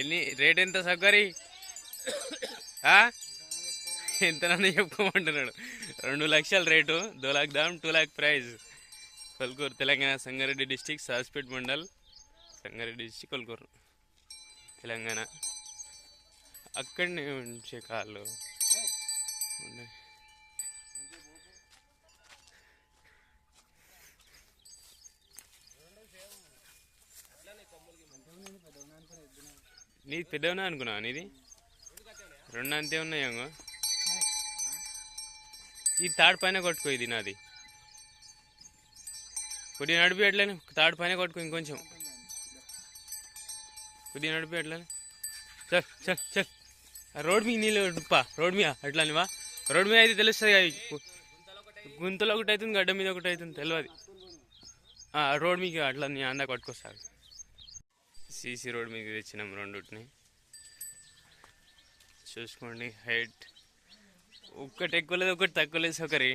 ఎన్ని రేట్ ఎంత సౌకరి ఎంతనన్నా చెప్పుకోమంటున్నాడు? రెండు లక్షల రేటు దో lakh Dham two lakh price. Kolkur Telangana Sangareddy district Saspet mandal Sangareddy district Kolkur Telangana. అక్కడనే ఉంచే కాళ్ళు. ఉన్నాయి. నీది పెద్దవనా అనుకున్నావా నీది? రెండు అంతే ఉన్నాయేమో ఈ తాడు పైన కొట్టుకో ఇది నాది. కొద్దిగా నడిపి ఎట్లని తాడు పైన కొట్టుకో ఇంకొంచెం. కొద్దిగా నడిపి ఎట్లని చల్ చల్ చల్. రోడ్ మీద నీళ్ళు పా రోడ్ మీద అట్లని వా. రోడ్ మీద అయితే తెలుస్తుంది కదా గుంతలో ఒకటి అవుతుంది గడ్డ మీద ఒకటి అవుతుంది తెలియదు రోడ్ మీకు అట్లా నీ అందా కొట్టుకొస్తాడు. సీసీ రోడ్ మీకు తెచ్చినాం రెండుటిని. చూసుకోండి హైట్. ఒక్కటి ఎక్కువ లేదు ఒకటి తక్కువ లేదు ఒకరి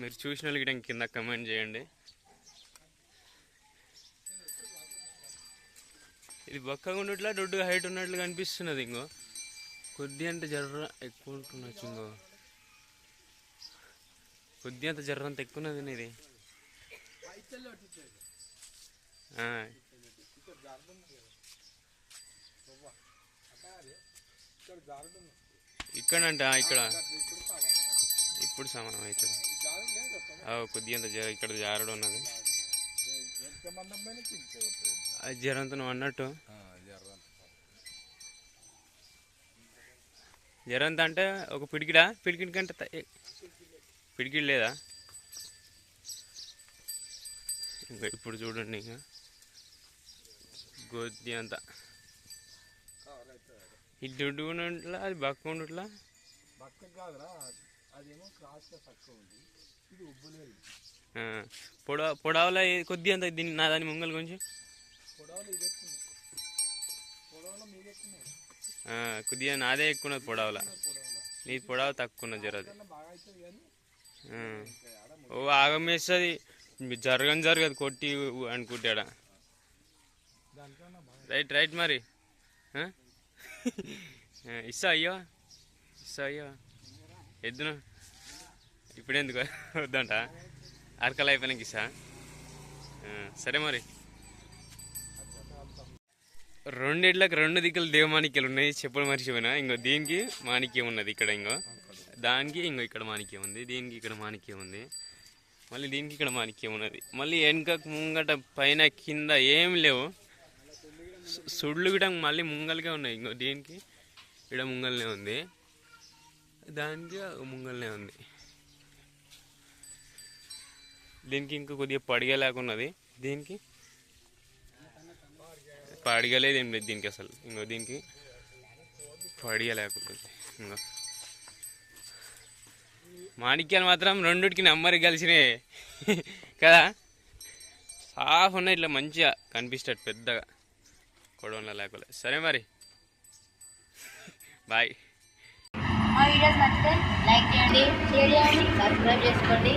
మీరు చూసిన వాళ్ళకి కింద కమెంట్ చేయండి. ఇది బక్కగా ఉన్నట్లా దొడ్డుగా హైట్ ఉన్నట్లు కనిపిస్తున్నది ఇంకో. కొద్ది అంటే జర్ర ఎక్కువ ఉంటున్నచ్చు ఇంకో. కొద్ది అంత జర్ర అంత ఎక్కువ ఉన్నది ఇది. ఇక్కడ ఇక్కడంట ఇక్కడ. ఇప్పుడు సమానం అవుతుంది. ఆ, కొద్దిగా అంత జర ఇక్కడ జారడం ఉన్నది. అది జరంత అన్నట్టు. జరంత అంటే ఒక పిడికిడా? పిడికిడి కంటే త- పిడికిడి లేదా? ఇప్పుడు చూడండి ఇంకా కొద్ది అంత. ఈ దుడ్డు ఉన్నట్లా అది బక్క ఉన్నట్లా పక్క కాదురా అదేమో క్రాస్గా తక్కువ ఉంది. ఇది ఉబ్బులేదు పొడ పొడవల కొద్ది అంత దీన్ని నా దాని ముంగల్ కొంచెం. ఇది కొద్దిగా నాదే ఎక్కువ ఉన్నది పొడవల. నీ పొడవ తక్కువ ఉన్నది కానీ ఓ ఆగం వేస్తుంది. జరగని జరగదు కొట్టి అనుకుంటాడా? రైట్ రైట్ మరి ఇస్తా అయ్యో. ఇస్తా అయ్యో. ఎద్దును. ఇప్పుడెందుకు వద్దంట. అరకలు అయిపోయినాక ఇస్తా. సరే మరి. రెండిట్లకు రెండు దిక్కులు దేవమాణిక్యలు ఉన్నాయి. చెప్పడం మర్చిపోయినా. ఇంకో దీనికి మాణిక్యం ఉన్నది ఇక్కడ ఇంకో. దానికి ఇంకో ఇక్కడ మాణిక్యం ఉంది. దీనికి ఇక్కడ మాణిక్యం ఉంది. మళ్ళీ దీనికి ఇక్కడ మాణిక్యం ఉన్నది. మళ్ళీ వెనక ముంగట పైన కింద ఏం లేవు. సు- సుళ్ళు కూడా మళ్ళీ ముంగల్గా ఉన్నాయి. ఇంకో దీనికి? ఇక్కడ ముంగల్నే ఉంది. దానికి ముంగల్నే ఉంది. దీనికి ఇంకా కొద్దిగా పడిగా లేకున్నది దీనికి? పడిగలేదు ఏం లేదు దీనికి అసలు. ఇంకో దీనికి? పడిగా లేకుంటుంది ఇంకో. మాణిక్యాలు మాత్రం రెండుకి నెమ్మరి కలిసినాయి. కదా? సాఫ్ ఉన్నాయి ఇట్లా మంచిగా కనిపిస్తాడు పెద్దగా. కొడవల లేకుండా సరే మరి. బాయ్. మా వీడియోస్ నచ్చితే లైక్ చేయండి షేర్ చేయండి సబ్స్క్రైబ్ చేసుకోండి.